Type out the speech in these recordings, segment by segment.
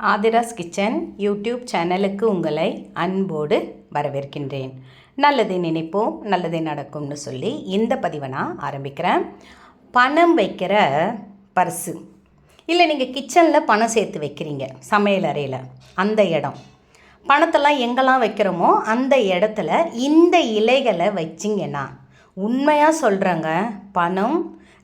Aadhira's kitchen YouTube சேனலுக்கு உங்களை அன்போடு வரவேற்கின்றேன். நல்லதை நினைப்போம் நல்லதே நடக்கும்னு சொல்லி இந்த பதிவை நான் ஆரம்பிக்கிறேன். பணம் வைக்கிற பர்ஸு இல்லை நீங்கள் கிச்சனில் பணம் சேர்த்து வைக்கிறீங்க சமையல் அறையில் அந்த இடம். பணத்தெல்லாம் எங்கெல்லாம் வைக்கிறோமோ அந்த இடத்துல இந்த இலைகளை வச்சிங்கன்னா உண்மையாக சொல்கிறேங்க பணம்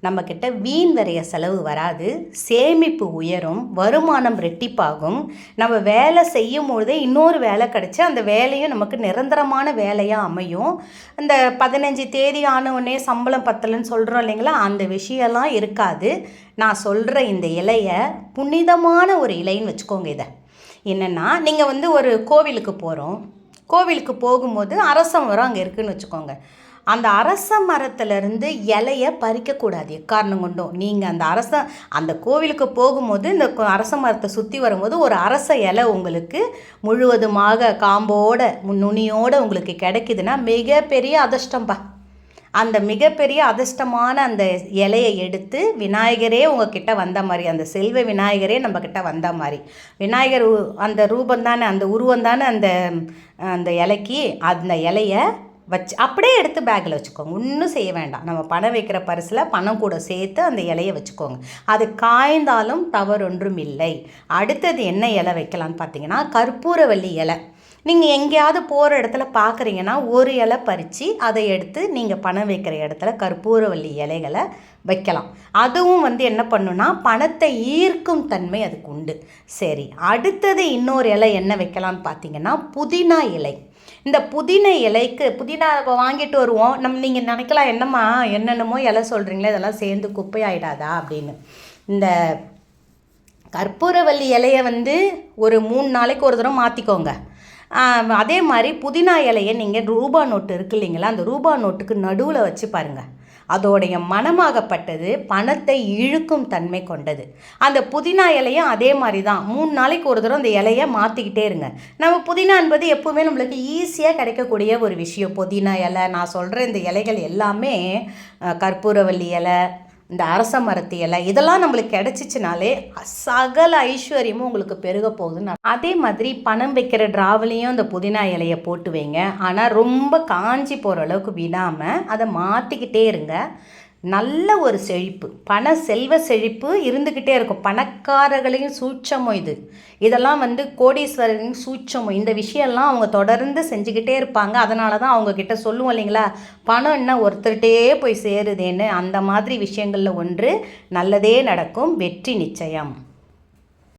நம்மக்கிட்ட வீண் வரைய செலவு வராது சேமிப்பு உயரும் வருமானம் ரெட்டிப்பாகும். நம்ம வேலை செய்யும் பொழுதே இன்னொரு வேலை கிடச்சி அந்த வேலையும் நமக்கு நிரந்தரமான வேலையாக அமையும். அந்த பதினஞ்சு தேதி ஆனவுடனே சம்பளம் பத்தலைன்னு சொல்கிறோம் இல்லைங்களா? அந்த விஷயம்லாம் இருக்காது. நான் சொல்கிற இந்த இலையை புனிதமான ஒரு இலைன்னு வச்சுக்கோங்க இதை. என்னென்னா நீங்கள் வந்து ஒரு கோவிலுக்கு போகிறோம் கோவிலுக்கு போகும்போது அரசம் வரும் அங்கே இருக்குதுன்னு வச்சுக்கோங்க. அந்த அரச மரத்துலேருந்து இலையை பறிக்கக்கூடாது எக்காரணம் கொண்டும்? நீங்கள் அந்த அரச அந்த கோவிலுக்கு போகும்போது இந்த அரச மரத்தை சுற்றி வரும்போது ஒரு அரச இலை உங்களுக்கு முழுவதுமாக காம்போட நுனியோடு உங்களுக்கு கிடைக்குதுன்னா மிகப்பெரிய அதிர்ஷ்டம்பா அந்த மிகப்பெரிய அதிர்ஷ்டமான அந்த இலையை எடுத்து விநாயகரே உங்ககிட்ட வந்த மாதிரி அந்த செல்வ விநாயகரே நம்மக்கிட்ட வந்த மாதிரி. விநாயகர் உ- அந்த ரூபம் தானே அந்த உருவம் தானே அந்த அந்த இலைக்கு அந்த இலையை வச்சு அப்படியே எடுத்து பேக்கில் வச்சுக்கோங்க. ஒன்றும் செய்ய வேண்டாம். நம்ம பணம் வைக்கிற பரிசில் பணம் கூட சேர்த்து அந்த இலையை வச்சுக்கோங்க. அது காய்ந்தாலும் தவறொன்றும் இல்லை. அடுத்தது என்ன இலை வைக்கலான்னு பார்த்தீங்கன்னா கற்பூரவள்ளி இலை. நீங்கள் எங்கேயாவது போகிற இடத்துல பார்க்குறீங்கன்னா ஒரு இலை பறித்து அதை எடுத்து நீங்கள் பணம் வைக்கிற இடத்துல கற்பூரவள்ளி இலைகளை வைக்கலாம். அதுவும் வந்து என்ன பண்ணுன்னா பணத்தை ஈர்க்கும் தன்மை அதுக்கு உண்டு. சரி அடுத்தது இன்னொரு இலை என்ன வைக்கலாம்னு பார்த்தீங்கன்னா புதினா இலை. இந்த புதினா இலைக்கு புதினா இப்போ வாங்கிட்டு வருவோம். நம்ம நீங்கள் நினைக்கலாம் என்னம்மா என்னென்னமோ இலை சொல்கிறீங்களே இதெல்லாம் சேர்ந்து குப்பையாயிடாதா அப்படின்னு. இந்த கற்பூரவல்லி இலையை வந்து ஒரு மூணு நாளைக்கு ஒரு தடவை மாற்றிக்கோங்க அதே மாதிரி புதினா இலையை நீங்கள் ரூபா நோட்டு இருக்கு இல்லைங்களா? அந்த ரூபா நோட்டுக்கு நடுவில் வச்சு பாருங்கள் அதோடைய மனமாகப்பட்டது பணத்தை இழுக்கும் தன்மை கொண்டது. அந்த புதினா இலையும் அதே மாதிரி தான். மூணு நாளைக்கு ஒரு தடவை அந்த இலையை மாற்றிக்கிட்டே இருங்க. நம்ம புதினா என்பது எப்போவுமே நம்மளுக்கு ஈஸியாக கிடைக்கக்கூடிய ஒரு விஷயம். புதினா இலை நான் சொல்கிற இந்த இலைகள் எல்லாமே கற்பூரவல்லி கற்பூரவள்ளி இலை இந்த அரச மரத்தி இலை இதெல்லாம் நம்மளுக்கு கிடச்சிச்சினாலே சகல ஐஸ்வர்யமும் உங்களுக்கு பெருக போகுதுன்னு அதே மாதிரி பணம் வைக்கிற டிராவலையும் இந்த புதினா இலையை போட்டு வைங்க. ஆனால் ரொம்ப காஞ்சி போகிற அளவுக்கு விடாமல் அதை மாற்றிக்கிட்டே இருங்க. நல்ல ஒரு செழிப்பு பண செல்வ செழிப்பு இருந்துக்கிட்டே இருக்கும். பணக்காரர்களையும் சூட்சமும் இது. இதெல்லாம் வந்து கோடீஸ்வரரின் சூட்சமும். இந்த விஷயம்லாம் அவங்க தொடர்ந்து செஞ்சுக்கிட்டே இருப்பாங்க. அதனால தான் அவங்க கிட்ட சொல்லுவோம் இல்லைங்களா? பணம் என்ன ஒருத்தர்கிட்டே போய் சேருதேன்னு அந்த மாதிரி விஷயங்களில் ஒன்று நல்லதே நடக்கும். வெற்றி நிச்சயம்.